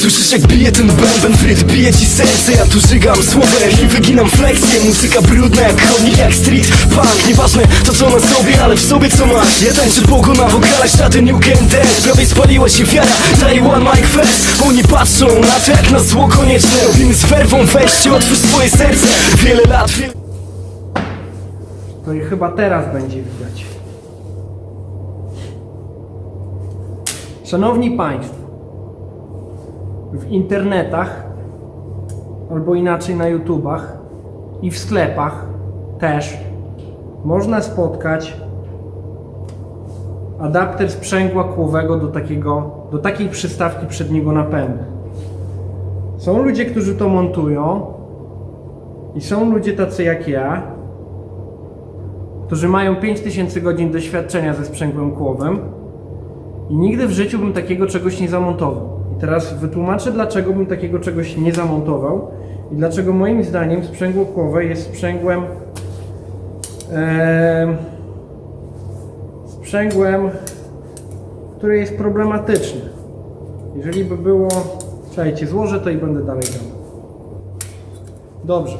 Słyszysz jak bije ten bęben, fryt bije ci serce. Ja tu żygam słowem i wyginam flexję Muzyka brudna jak chodnik, jak street punk. Nieważne to co na sobie, ale w sobie co masz Ja tańczę pogo na wokalach, ślady New Gen Dance Prawie spaliła się wiara, daje one mic fest. Oni patrzą na to jak na zło konieczne. Robimy z werwą, weźcie, otwórz swoje serce. Wiele lat, wiele... To i chyba teraz będzie widać. Szanowni Państwo, w internetach, albo inaczej na YouTubach i w sklepach też można spotkać adapter sprzęgła kłowego do, takiego, do takiej przystawki przedniego napędu. Są ludzie, którzy to montują i są ludzie tacy jak ja, którzy mają 5000 godzin doświadczenia ze sprzęgłem kłowym i nigdy w życiu bym takiego czegoś nie zamontował. Teraz wytłumaczę, dlaczego bym takiego czegoś nie zamontował i dlaczego moim zdaniem sprzęgło kłowe jest sprzęgłem em, sprzęgłem, które jest problematyczne. Jeżeli by było... Czekajcie, złożę to i będę dalej gadał. Dobrze.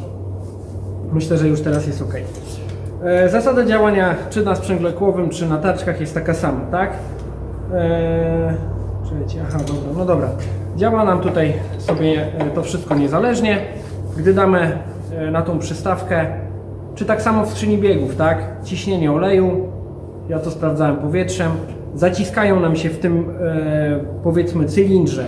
Myślę, że już teraz jest ok. E, Zasada działania czy na sprzęgle kłowym, czy na taczkach jest taka sama, tak? Eee, aha, dobra, no dobra. Działa nam tutaj sobie e, to wszystko niezależnie. Gdy damy e, na tą przystawkę, czy tak samo w skrzyni biegów, tak? Ciśnienie oleju, ja to sprawdzałem powietrzem, zaciskają nam się w tym, e, powiedzmy, cylindrze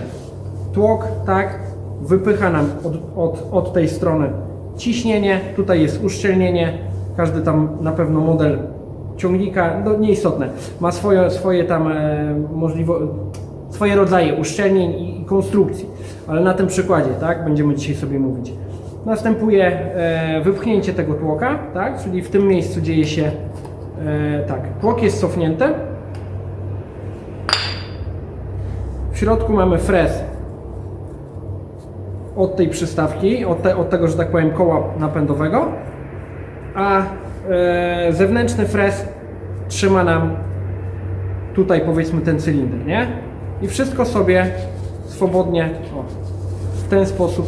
tłok, tak? Wypycha nam od, od, od tej strony ciśnienie, tutaj jest uszczelnienie, każdy tam na pewno model ciągnika, no nieistotne, ma swoje, swoje tam e, możliwe, swoje rodzaje uszczelnień i, konstrukcji, ale na tym przykładzie, tak, będziemy dzisiaj sobie mówić. Następuje e, wypchnięcie tego tłoka, tak, czyli w tym miejscu dzieje się e, tak, tłok jest cofnięty, w środku mamy frez od tej przystawki, od, te, od tego, że tak powiem, koła napędowego, a e, zewnętrzny frez trzyma nam tutaj powiedzmy ten cylinder, nie? I wszystko sobie swobodnie o, w ten sposób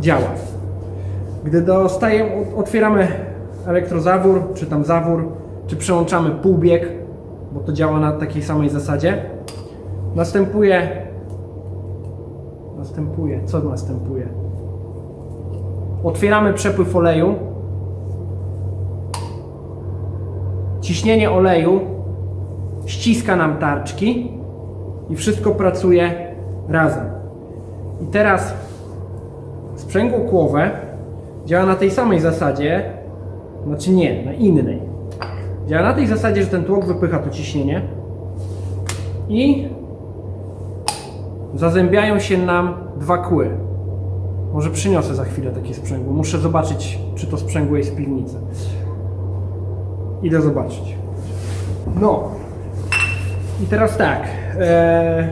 działa. Gdy dostaję, otwieramy elektrozawór, czy tam zawór, czy przełączamy półbieg, bo to działa na takiej samej zasadzie, następuje następuje, co następuje? Otwieramy przepływ oleju. Ciśnienie oleju ściska nam tarczki i wszystko pracuje razem. I teraz sprzęgło kłowe działa na tej samej zasadzie, znaczy nie, na innej. Działa na tej zasadzie, że ten tłok wypycha to ciśnienie i zazębiają się nam dwa kły. Może przyniosę za chwilę takie sprzęgło. Muszę zobaczyć, czy to sprzęgło jest w piwnicy. Idę zobaczyć. No. I teraz tak. E,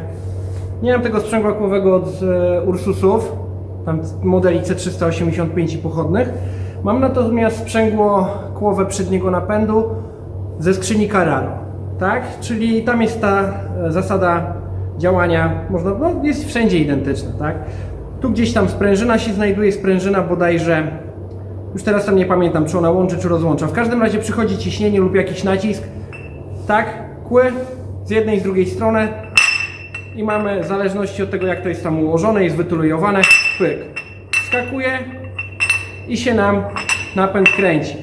nie mam tego sprzęgła kłowego od e, Ursusów. Tam modeli C385 i pochodnych. Mam natomiast sprzęgło kłowe przedniego napędu ze skrzyni Carraro. Tak? Czyli tam jest ta e, zasada działania, można, no, jest wszędzie identyczna, tak? Tu gdzieś tam sprężyna się znajduje, sprężyna bodajże, już teraz tam nie pamiętam, czy ona łączy, czy rozłącza. W każdym razie przychodzi ciśnienie lub jakiś nacisk, tak? Kły z jednej i z drugiej strony i mamy, w zależności od tego, jak to jest tam ułożone, jest wytulojowane, pyk. Skakuje i się nam napęd kręci.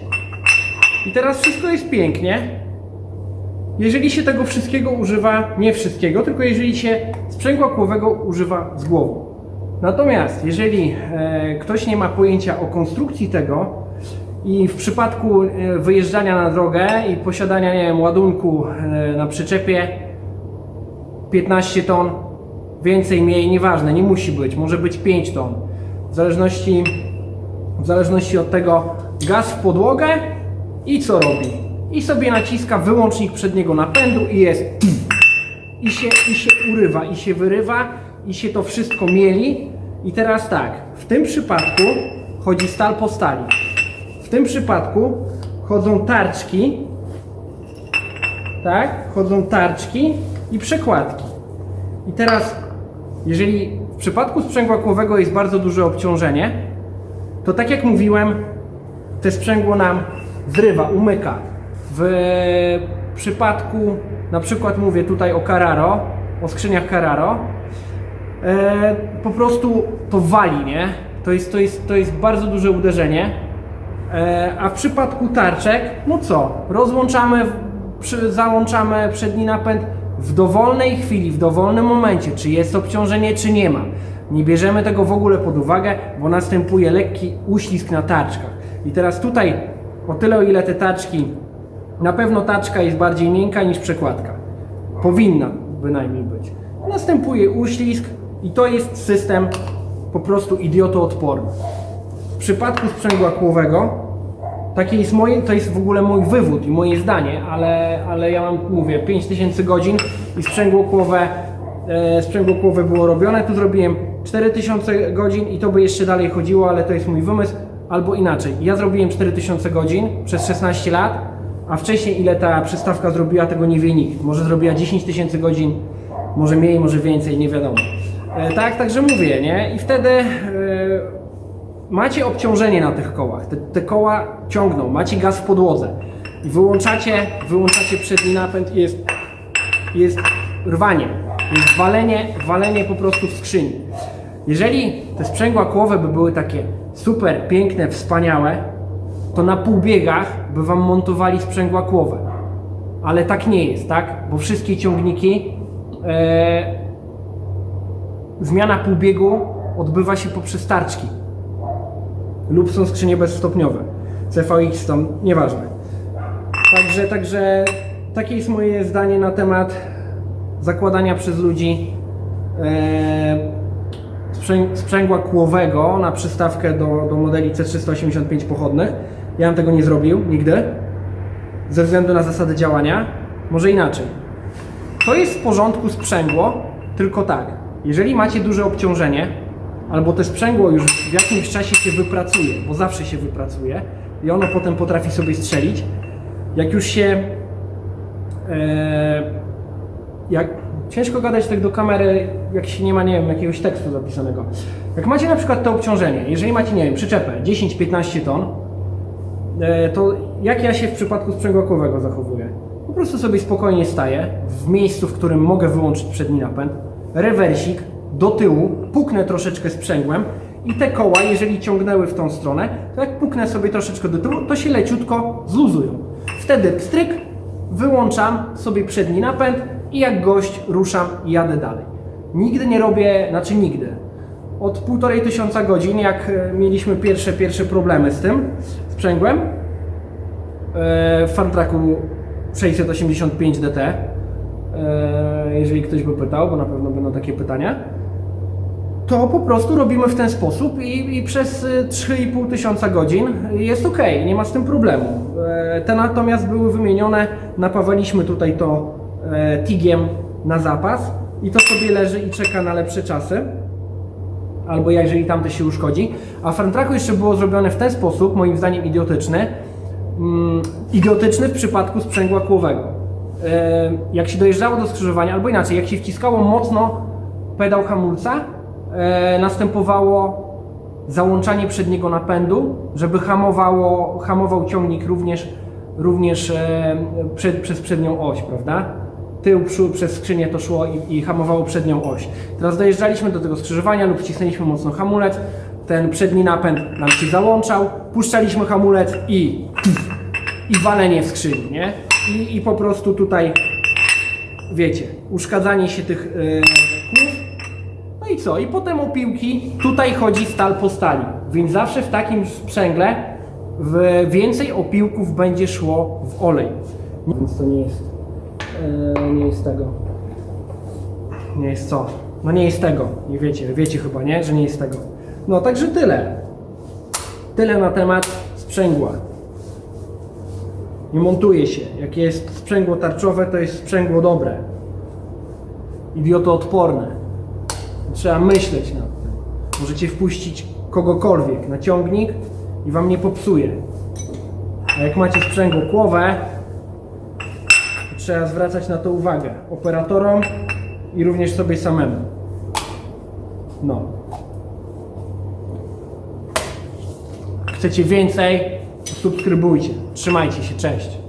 I teraz wszystko jest pięknie, jeżeli się tego wszystkiego używa, nie wszystkiego, tylko jeżeli się sprzęgła kłowego używa z głową. Natomiast jeżeli e, ktoś nie ma pojęcia o konstrukcji tego i w przypadku e, wyjeżdżania na drogę i posiadania, nie wiem, ładunku e, na przyczepie 15 ton, więcej, mniej, nieważne, nie musi być, może być 5 ton. W zależności, w zależności od tego gaz w podłogę i co robi? i sobie naciska wyłącznik przedniego napędu i jest i się, i się urywa, i się wyrywa, i się to wszystko mieli. I teraz tak, w tym przypadku chodzi stal po stali. Tym przypadku chodzą tarczki, tak? Chodzą tarczki i przekładki. I teraz jeżeli w przypadku sprzęgła kłowego jest bardzo duże obciążenie, to tak jak mówiłem, te sprzęgło nam zrywa, umyka. W przypadku, na przykład mówię tutaj o Carraro, o skrzyniach Carraro, e, po prostu to wali, nie? To jest, to jest, to jest bardzo duże uderzenie. E, a w przypadku tarczek, no co? Rozłączamy, załączamy przedni napęd w dowolnej chwili, w dowolnym momencie, czy jest obciążenie, czy nie ma. Nie bierzemy tego w ogóle pod uwagę, bo następuje lekki uślizg na tarczkach. I teraz tutaj, o tyle o ile te taczki, na pewno taczka jest bardziej miękka niż przekładka. Powinna bynajmniej być. Następuje uślizg i to jest system po prostu idiotoodporny. W przypadku sprzęgła kłowego, takie jest moje, to jest w ogóle mój wywód i moje zdanie, ale, ale ja mam, mówię, 5000 godzin i sprzęgło kłowe, e, sprzęgło kłowe było robione, tu zrobiłem 4000 godzin i to by jeszcze dalej chodziło, ale to jest mój wymysł, albo inaczej. Ja zrobiłem 4000 godzin przez 16 lat, a wcześniej ile ta przystawka zrobiła, tego nie wie nikt. Może zrobiła 10 tysięcy godzin, może mniej, może więcej, nie wiadomo. E, tak, także mówię, nie? I wtedy e, macie obciążenie na tych kołach. Te, te koła ciągną, macie gaz w podłodze. I wyłączacie, wyłączacie przedni napęd i jest, jest rwanie. Jest walenie, walenie po prostu w skrzyni. Jeżeli te sprzęgła kłowe by były takie super, piękne, wspaniałe, to na półbiegach by wam montowali sprzęgła kłowe. Ale tak nie jest, tak? Bo wszystkie ciągniki e, zmiana półbiegu odbywa się poprzez tarczki lub są skrzynie bezstopniowe. CVX tam, nieważne. Także, także takie jest moje zdanie na temat zakładania przez ludzi e, sprzęg, sprzęgła kłowego na przystawkę do, do modeli C385 pochodnych. Ja bym tego nie zrobił nigdy, ze względu na zasady działania. Może inaczej. To jest w porządku sprzęgło, tylko tak, jeżeli macie duże obciążenie, albo to sprzęgło już w jakimś czasie się wypracuje, bo zawsze się wypracuje i ono potem potrafi sobie strzelić, jak już się e, jak ciężko gadać tak do kamery, jak się nie ma, nie wiem, jakiegoś tekstu zapisanego. Jak macie na przykład to obciążenie, jeżeli macie, nie wiem, przyczepę 10-15 ton, e, to jak ja się w przypadku sprzęgła kłowego zachowuję? Po prostu sobie spokojnie staję w miejscu, w którym mogę wyłączyć przedni napęd, rewersik do tyłu, puknę troszeczkę sprzęgłem i te koła, jeżeli ciągnęły w tą stronę, to jak puknę sobie troszeczkę do tyłu, to się leciutko zluzują. Wtedy pstryk, wyłączam sobie przedni napęd i jak gość ruszam i jadę dalej. Nigdy nie robię, znaczy nigdy. Od półtorej tysiąca godzin, jak e, mieliśmy pierwsze, pierwsze problemy z tym sprzęgłem, e, w Farmtraku 685 DT, e, jeżeli ktoś by pytał, bo na pewno będą takie pytania, to po prostu robimy w ten sposób i, i przez y, 3,5 tysiąca godzin jest ok, nie ma z tym problemu. E, Te natomiast były wymienione, napawaliśmy tutaj to e, tigiem na zapas i to sobie leży i czeka na lepsze czasy albo jeżeli tamte się uszkodzi. A w Farmtraku jeszcze było zrobione w ten sposób, moim zdaniem idiotyczny, mm, idiotyczny w przypadku sprzęgła kłowego. E, jak się dojeżdżało do skrzyżowania, albo inaczej, jak się wciskało mocno pedał hamulca, następowało załączanie przedniego napędu, żeby hamowało, hamował ciągnik również, również e, przed, przez przednią oś, prawda? Tył, przód, przez skrzynię to szło i, i hamowało przednią oś. Teraz dojeżdżaliśmy do tego skrzyżowania lub wcisnęliśmy mocno hamulec, ten przedni napęd nam się załączał, puszczaliśmy hamulec i i walenie w skrzyni, nie? I, i po prostu tutaj, wiecie, uszkadzanie się tych yy, co? I potem opiłki, tutaj chodzi stal po stali, więc zawsze w takim sprzęgle więcej opiłków będzie szło w olej. Więc to nie jest, yy, nie jest tego. Nie jest co? No nie jest tego, nie wiecie, wiecie chyba, nie? Że nie jest tego. No także tyle. Tyle na temat sprzęgła nie montuje się. Jak jest sprzęgło tarczowe, to jest sprzęgło dobre. Idiotoodporne. Trzeba myśleć nad tym. Możecie wpuścić kogokolwiek na ciągnik i wam nie popsuje. A jak macie sprzęgło kłowe, to trzeba zwracać na to uwagę. Operatorom i również sobie samemu. No. Chcecie więcej? Subskrybujcie. Trzymajcie się, cześć.